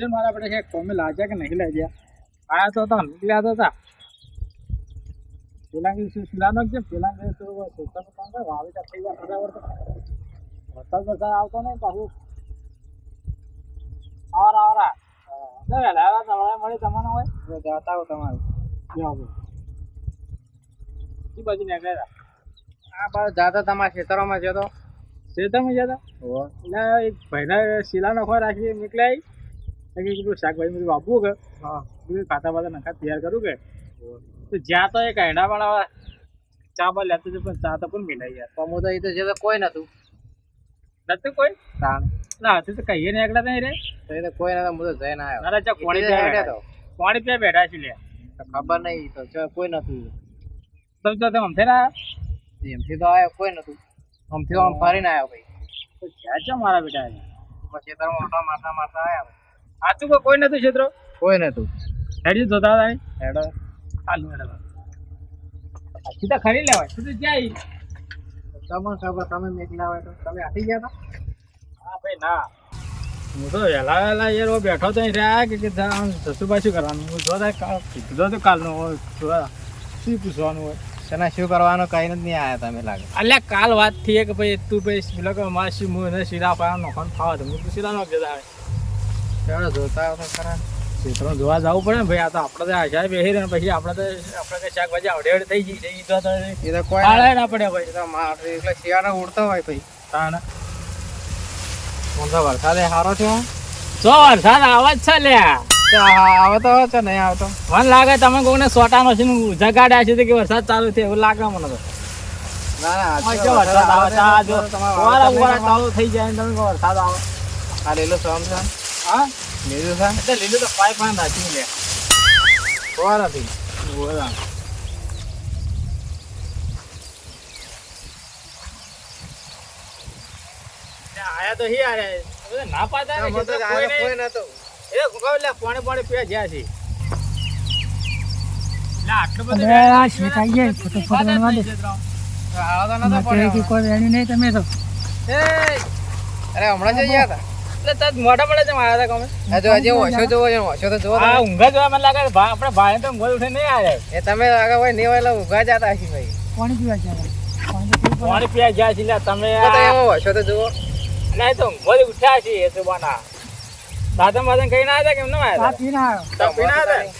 પૂછે ને મારા આપણે કે કોમે લાગ્યા કે નહીં લાગ્યા? આયા તો હતા નીકળ્યા તો હતા પેલા શું શિલાનો છે પેલા તો સોસાનું કામ કરે વાવેતર થઈ ગયા બરાબર વરસાદ વરસાદ આવતો નહીં પાછું. આવરા આવરા. વહેલા આવ્યા તમારે મળી તમને હોય? જો જાતા હો તમારે. જાઓ ઈ બાજુ નીકળ્યા આ બાજુ જાતા તમારા ખેતરોમાં જતો શેતામાં જતા એટલે એક ભાઈના શિલા નખવા રાખી નીકળ્યા ઈ. કે પેલું શાકભાજી બધું વાપવું કે? બધું ખાતા બાતા નખા તૈયાર કરું કે? તો જ્યાં તો એક કહેડા વાળા ચા બા લેતો છે પણ ચા તો પણ મિલાઈ ગયા તો હું તો એ તો જે કોઈ નતું. નતું કોઈ? ના હતું તો કહીએ ને એકલા નહીં રે. તો એ તો કોઈ નતા હું તો ના આવ્યો અરે ચા પાણી એટલે પીવા હેડ્યો બેઠા પાણી બેઠા. છે લે ખબર નહીં તો ચા કોઈ નતું. તો તો તમે અમથે ના એમથી તો આવ્યો કોઈ નતું. અમથી તો આમ ફરીને આવ્યો ભાઈ. તો જ્યાં છે મારા બેટા? પછી તારો મોટા મારતા મારતા આવ્યા સાચું કોઈ કોઈ નતું છેતરો કોઈ નતું હેડી જોતા હતા? હેડો. હાલો હેડો સીધા ખરી લેવાય. સીધું જાય. તમને ખબર તમે મેકલા હોય તો તમે આથી ગયા હતા? હા ભાઈ ના. હું તો વહેલા વહેલા યાર બેઠો તો રહ્યા કે સસુબા શું કરવાનું? હું કા- કીધું તો કાલનું હોય શું પૂછવાનું હોય? તેના શું કરવાનું? કઈ નથી નહીં આવ્યા તમે લાગે. એટલે કાલ વાત થઈ કે ભાઈ તું ભાઈ પેલો કે મારે શું હું શીરા પાયા નોખવાનું ખાવા તો હું શીરા નો જતા આવે. હેડો જોતા આવો તો ખરા. ક્ષેત્રો જોવા જવું પડે ને ભાઈ આ તો આપણે તો આશા બેસી રહ્યા પછી આપણે તો આપણે કઈ શાકભાજી આવડે આવડે થઈ જઈ એ તો તો એ તો કોઈ આળે ના પડે ભાઈ. તો મારે એટલે શિયાળો ઉડતો હોય ભાઈ તાણ. તો સારો થયો જો વરસાદ જ છે તો આ- આવતો છે નહીં આવતો. મને લાગે તમે કોઈને સોટાનો છે જગાડ્યા છે કે વરસાદ ચાલુ થયો એવું લાગે મને તો. તો વરસાદ આવે ચાલુ થઈ જાય તમે વરસાદ આવે. આ લીલું સોમ છે. હા લીલું છે એટલે તો નાખી લે કોવા નથી બોલા આયા તો હી આરે ના પાતા ને તો કોઈ કોઈ નહીં. એ ગુગાવ લે પાણી પાણી પીવા છે તો તમે અરે હમણાં જ ગયા હતા મોટા મોઢા પડે છે મારા તા જો હજી ઓછો જોવો છે ઓછો તો જોવો આ ઊંઘા જોવા મને લાગે આપણે ભાઈ તો ઊંઘવા ઉઠે નહીં આવે એ તમે આગળ હોય નહીં હોય એટલે ઊંઘા જતા હશી ભાઈ. પાણી પીવા જાય પાણી તો પીવું પાણી પીવા જ્યાં છે તમે તો તો આ- એવો ઓછો તો જોવો નહીં તો ઊંઘવા ઉઠ્યા છે એ સુબાના દાદા માદા કઈ ના હતા કેમ ના આવ્યા આવ્યો.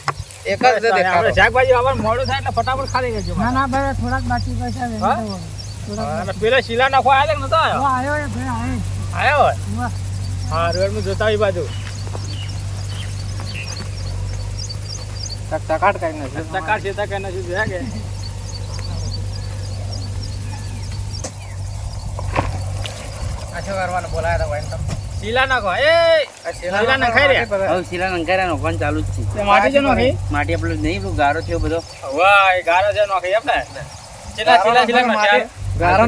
એક જ આપણે શાકભાજી વાવવાનું મોડું થાય એટલે ફટાફટ ખાલી લેજો ના ના ભાઈ થોડાક બાકી પૈસા પેલા શીલા નાખવા આવ્યા કે નતો આવ્યો? આવ્યો આવ્યો. હા રોડ જોતા આવી બાજુ. કઈ નથી. તકાર છે નથી જોયા કે? બોલાયા હતા ભાઈ તમે? શીલા નાખો એ! શેલા શીલા નખાઈ રહ્યા. હવે શિલા ચાલુ જ છે. માટી જો નાખી? માટી આપણે નહીં પેલું ગારો થયો બધો. વાહ એ ગારો છે નાખી આપણે શીલા શીલા. ગારો.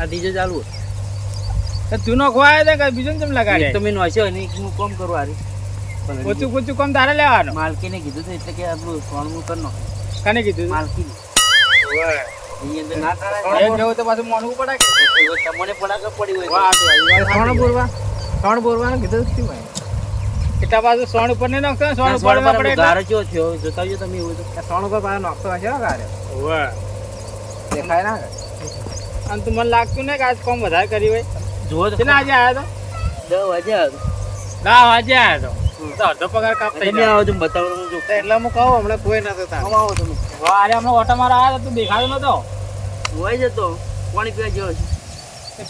આ ત્રીજો ચાલુ તો તું નાખવા આવ્યા હતા કે બીજું કેમ લગાડે? તમે મેં નોચ્યો હું કોમ કરું આરી પોચું પોચું કોમ તારે લેવાનું? માલકીને કીધું હતું એટલે કે આપણું સોનમું કરી નાખો. કને કીધું માલકી. ના તો પાછું મોનવું તમને પડાકે પડી હોય તો. તો ત્રણ. બોરવા ત્રણ બોરવાનું કીધું શું ભાઈ. એટલા બાજુ સોણ ઉપર નહીં નાખતો સોણ ઉપર આપણો ગારો થયો જોતા આવજો તમે એવું તો. ત્રણ ઉપર પાછો નાખતો હશે ને ગારે વાહ. દેખાય ના? અને તું મને લાગતું ને કે આજ કોમ વધારે કરી હોય. જુઓ તો. કેટલા આજે આવ્યો તો? દસ વાગ્યા ના આજે આવ્યો તો. તો અડધો પગાર કાપ થઈ તમે આવો તો બતાવો જો એટલે હું કહું હમણાં કોઈ નતો તાર આવો આવો તમે. અરે હમણાં ઓટો મારા આવ્યો તો તું દેખાતો નતો. હોય જતો પાણી પીવા જેવો છે.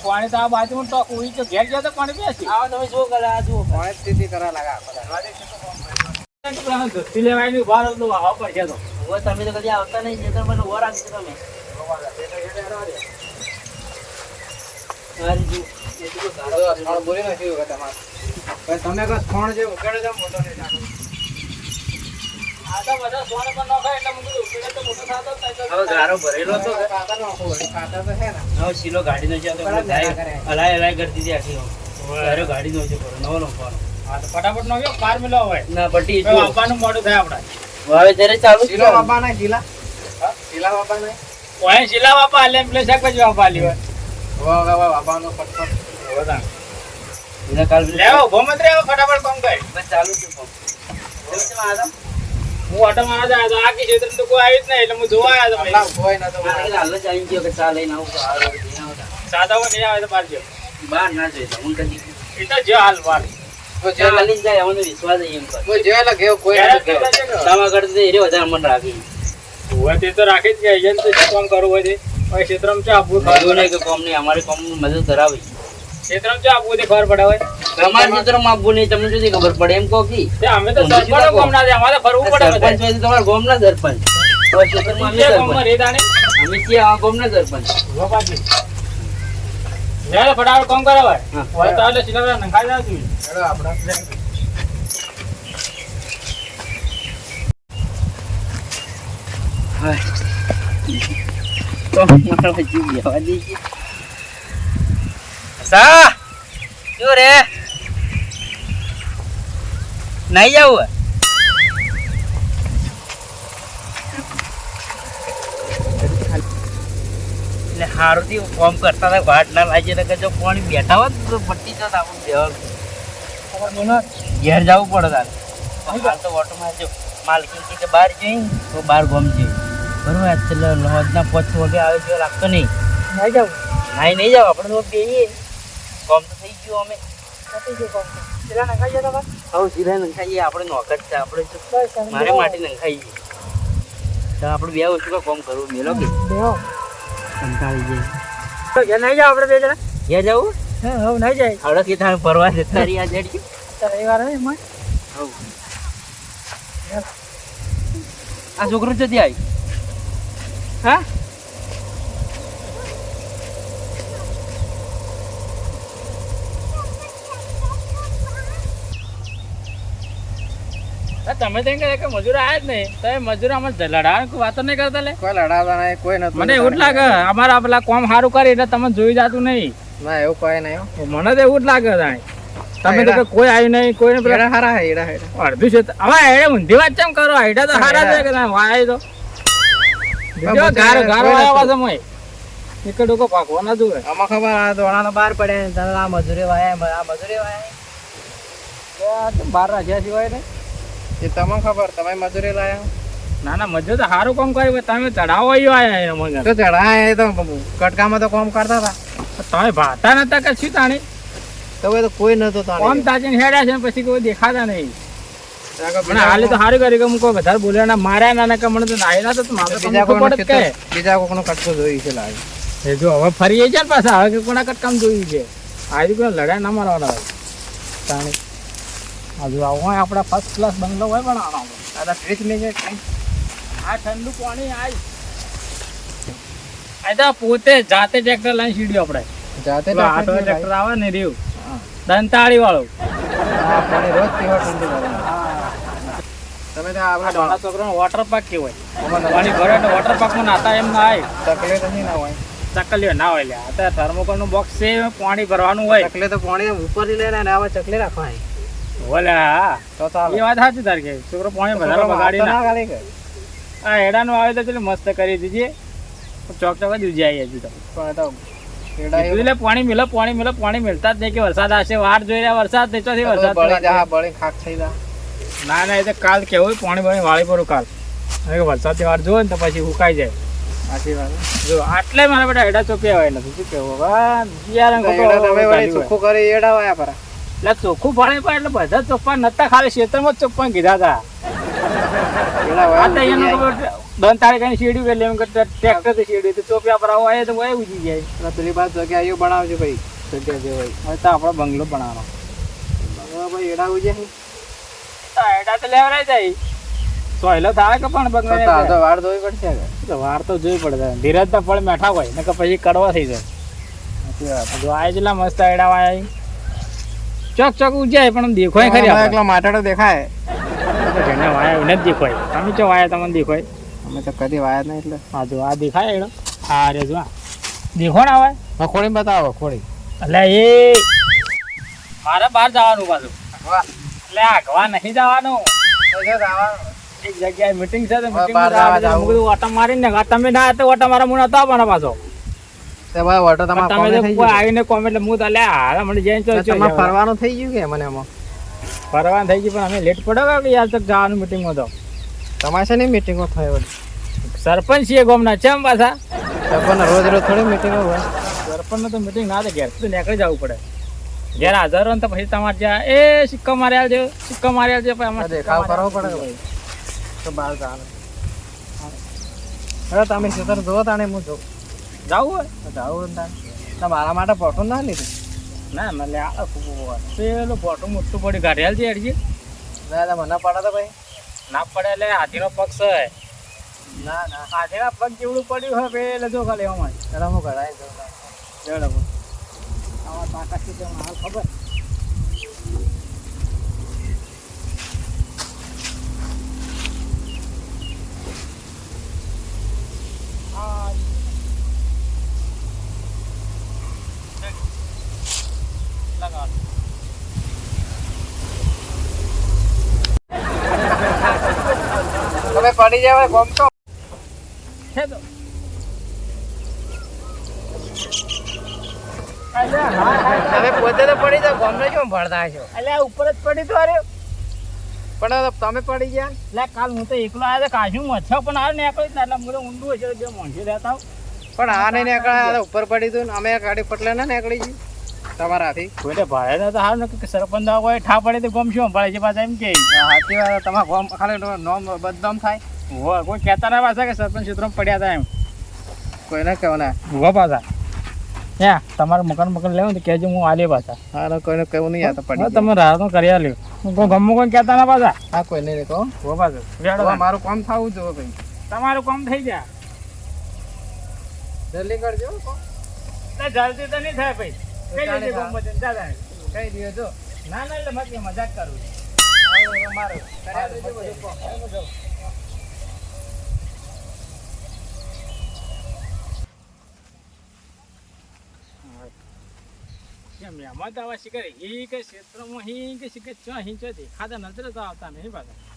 પાણી તો આ બાજુમાં તો ઉઈ તો ઘેર ગયો તો પાણી પીએ આવો તમે જો કલા આ જુઓ. પાણી સ્થિતિ કરવા લાગે. ધોતી લેવાની ઊભા રહો તો વાવ પડશે તો. હવે તમે તો કદી આવતા નહીં જેતર મને ઓર રાખજો તમે. હારી જુઓ. તમારે તમે ત્રણ જે ઉકેડે છે મોટો નહીં નાનો. આ તો બધા સોને પણ નખાય એટલે મું કીધું તો મોટો થતો જ નહીં તો હવે ગારો ભરેલો તો ખાતર નાખો વળી. તો છે ને હવે શીલો છે તો. ના. હલાય હલાય કરતી હતી આખી ગારો ગાડીનો છે કરો નવો હા તો ફટાફટ નખ્યો કાર મિલો હોય ના બટી આપવાનું મોડું થાય આપણે હવે ત્યારે ચાલુ શીલો બાપા ના શીલા શીલા બાપા ના ઓય શીલા બાપા આલે પેલે શાકભાજી બાપા આલી હોય વાહ બાપાનો ફટફટ બધા એટલે કાલ લેવો ભોમત્રી આવો ફટાફટ કામ કર બસ ચાલુ છે કેમ હું ઓટો આ તો કોઈ આવ્યું જ નહીં એટલે હું જોવા આવ્યો તો કોઈ? હાલ. જ આવી ગયો કે ચા લઈને આવું તો હાલ જ લઈને આવતા. સાદા હોય નહીં આવે તો બહાર ના જોઈતા હું કદી એ તો જો હાલ રાખી. તો રાખી જ કે તો શું કામ કરવું હોય હવે ક્ષેત્રમાં ચા આપવું ખબર નહીં કે કોમ નહીં અમારે કોમ મદદ કરાવી ક્ષેત્રમાં ચા આપવું તે ખબર પડે હોય. તમારા ચિત્રમાં આપવું નહીં તમને શું ખબર પડે? એમ કહો કી અમે તો સરપંચ કોમ ના દે અમારે ફરવું પડે સરપંચ હોય તમારા ગામના સરપંચ. હવે ક્ષેત્રમાં અમે સરપંચ. નહીં. અમે છીએ આ ગામના સરપંચ. ઊભો પાછી. ફટાફટ કામ કરે ભાઈ તો એટલે નખાઈ જાવ. તો મારા નહીં જવું એટલે હારું થી ફોર્મ કરતા હતા વાટ ના લાગી તો જો પાણી બેઠા હોત તો પટ્ટી જત આપણું બેહવાનું ઘેર જવું પડે તારે. તો ઓટોમાં જો માલકી કે બહાર જઈ તો બહાર ગમ જઈ બરોબર એટલે લોજના પાંચ વાગે આવે છે લાગતો નહીં. નહીં જાઉં. નાઈ નહીં જાવ આપણે તો બેહીએ. કોમ તો થઈ ગયું અમે. પતી ગયું કોમ. પેલા નખાઈ ગયા તમારે? હવે સીધા નંખાઈએ. આપણે નોકર છે આપણે બસ તમે મારે માટી નંખાઈએ. તો આપણે બે વસ્તુ કોમ કરવું મેલો કે. કંટાળી જાય તો ઘેર નહીં જાવ આપણે બે જણા? ક્યાં જવું? હા હવે નહીં જાય. આવડે કે તારે ફરવા જતા તારી આ જડી વાર રવિવાર હોય હવ આ છોકરો જતી આવી? હા? તમે તેમ કહે કે મજૂર આયા જ નહીં? તો એ મજૂર અમે લડાવાની વાતો નહીં કરતા લે? કોઈ લડાવતા નહીં કોઈ નથી મને એવું જ લાગે અમારા પેલા કોમ સારું કરી એટલે તમે જોઈ જાતું નહીં. ના એવું કોઈ નહીં મને તો એવું જ લાગે. તમે તો કોઈ આવ્યું નહીં કોઈને પેલા હારા હેડા હેડા. અડધું છે હવે એડે ઊંધી વાત કેમ કરો? હેડા તો હારા છે કે ના વાય તો. સારું કામ કર્યું તમે એને મને તો ચડાય તો કટકામાં તો કોમ કરતા હતા. તમે ભાતા નતા કે શું તાણી? તો કોઈ નતો કોમ હેડ્યા છે પછી કોઈ દેખાતા નહીં. હાલે તો સારું કરી કે હું કોઈ વધારે બોલ્યા ના માર્યા ના ના કે મને તો નાઈ ના તો મારે બીજા કોઈ કે. બીજા કોઈનો કટકો જોઈ છે લાગે. એ જો હવે ફરી જાય પાછા હવે કે કોના કટકામ જોયું છે. આજે કોઈ લડાઈ ના મારવાના હોય. તાણી. હજુ આવો હોય આપણા ફર્સ્ટ ક્લાસ બંગલો હોય પણ આનો. આ ફ્રીજ લઈ જાય આ ઠંડુ પાણી આય. આ તો પોતે જાતે ટ્રેક્ટર લઈને સીડ્યો આપણે. જાતે ટ્રેક્ટર આવે ને રહ્યું. દંતાળી વાળું. હા પાણી રોજ પીવા ઠંડુ તમે તો આપણે છોકરાનો વોટર પાર્ક કેવાય પાણી ભરે એટલે વોટર પાર્કમાં નાતા એમ ના આવે તકલીફ નહીં ના હોય. ચકલીઓ ના હોય લે આ તો થર્મોકોલનું બોક્સ છે પાણી ભરવાનું હોય. ચકલે તો પાણી ઉપર લઈ લે ને આવા ચકલે રાખવાની ઓલા તો ચાલે. એ વાત સાચી તારી કે. છોકરો પાણી વધારે બગાડી ના ગાડી આ હેડાનું આવે તો ચલો મસ્ત કરી દીધી ચોક ચોક જ ઉજી આવી હજી તો. પણ તો એટલે મિલો પાણી મિલો પાણી મિલતા જ નહીં કે વરસાદ આવશે. વાટ જોઈ રહ્યા વરસાદ નહીં ચોથી વરસાદ બળી. જા બળી ખાક થઈ જા. ના ના એ તો કાલ કેવું પાણી પાણી વાળી પડું કાલ. હવે કે વરસાદની વાર જુઓ ને તો પછી ઉકાઈ જાય. સાચી વાત. જો આટલે મારા બેટા એડા ચોપ્યા હોય એટલે શું કેવું? હોય. ચોખ્ખું કરી એડા વાયા પરા. એટલે ચોખ્ખું પાણી પડે એટલે બધા ચોખ્ખા નતા ખાલી ક્ષેત્રમાં જ ચોખ્ખા કીધા હતા. દન તારીખે સીડ્યું એટલે એમ કરતા ટ્રેક્ટરથી સીડ્યું તો ચોપ્યા પર આવો આયે તો વય ઉજી જાય. પેલી બાદ જગ્યા એવું બનાવજો ભાઈ. જગ્યા જે હોય. હવે તો આપણો બંગલો બનાવવાનો. હવે ભાઈ એડા ઉજે નહીં. હેડા તો લેવરાઈ જાય. સોયલો થાય કે પણ બંગલો તો વાળ ધોવી પડશે તો વાર તો જોઈ પડે. ધીરજ તો ફળ મેઠા હોય ને કે પછી કડવા થઈ જાય. જો આ જેટલા મસ્ત આયડા વાય ચોક ચોક ઉજાય પણ દેખાય ખરી આપણે. એકલો માટાડો દેખાય. જેને વાયા એને જ દેખાય. તમે ચો વાયા તમને દેખાય? અમે તો કદી વાયા નહીં એટલે. હા જો આ દેખાય એડો હા રે જો દેખો ના આવે. ખોડી બતાવો ખોડી એટલે એ. મારે બહાર જવાનું પાછું વાહ. એટલે આગવા નહીં જવાનું. એક જગ્યાએ મીટિંગ છે ઓટો મારીને તમે ના તો ઓટો મારા મુના પાછો. તે તો કોઈ ગયું. આવીને કોમ એટલે હું તો લે મને જઈને તો ફરવાનું થઈ ગયું કે મને એમાં? ફરવાનું થઈ ગયું પણ અમે લેટ પડ્યો કે યાર તક જવાનું મિટિંગમાં તો? તમારે છે ને મીટિંગમાં થયો સરપંચ છીએ ગોમના ચમ પાછા? તો રોજ રોજ થોડી મિટિંગો હોય. સરપંચ તો મિટિંગ ના થાય ઘેર તો નીકળી જવું પડે. ઘેર હાજર હોય તો પછી તમારે જ્યાં એ સિક્કા માર્યા આવજો સિક્કા માર્યા આવજો પછી અમારે દેખાવ કરવો પડે ભાઈ તો બહાર જવાનું હવે તમે ખેતર જોવો તાણે હું જોઉં. જાવું હોય? જાવું ને તાણે. તો મારા માટે પોઠું ના લીધું. ના ના લે આ ખૂબ પેલું ફોટો મોટું પડી ગાઢેલ છે અડજી ના એટલે મને પડે તો ભાઈ. ના પડે એટલે હાથીનો પગ છે. ના ના હાથીના પગ જેવડું પડ્યું હોય પેલે જો ખાલી અમારે એટલે હું ઘડાય. જડો આવા તાકાત છે તેમાં હાલ ખબર આ લગાવ તમે પડી જાય ગોમ તો છે તો અલ્યા હા હા તમે પોતે તો પડી જાવ ગોમને કેમ ભરતા છો? એટલે ઉપર જ પડી તો અરે પણ તમે પડી ગયા? એટલે કાલ હું તો એકલો આવ્યો તો કાશું મચ્છર પણ આ નીકળી જ ના એટલે મને ઊંડું હશે જે મોંઘી રહેતા પણ આ નહીં નીકળ્યા ઉપર પડી તું અમે ગાડી પટલે ના નીકળી ગયું તમારાથી. કોઈને ભાડે તો હાલ ને કે સરપંચ આવો કોઈ ઠા પડે તો ગમ શું ભાડે છે પાછા એમ કે. સાચી વાત તમારા ગોમ ખાલી નોમ બદનામ થાય. હો કોઈ કહેતા ના પાછા કે સરપંચ ક્ષેત્રમાં પડ્યા હતા એમ. કોઈને કહેવાના ના. હો પાછા. હે તમારે મકાન મકાન લેવું તો કહેજો હું આલે પાછા. હા કોઈને કહેવું નહીં આ પડી તમે રાહ તો કરી આલ્યો કોઈ ગમમાં કોઈ કહેતા ના પાછા? હા કોઈ નહીં કહો હો. પાછું. મારું કામ થવું જો ભાઈ. તમારું કામ થઈ જાય. જલ્દી કરજો જલ્દી તો નહીં થાય ભાઈ. કઈ દેજે હા. ગામમાં કઈ દિયો જો ના ના એટલે મજાક કરું મારું. કર્યા કેમ એમાં તો આવા શિકાર હી કે ક્ષેત્રમાં હી કે શિકાર ચા હી ચો દેખાતા નજર તો આવતા નહીં પાછા.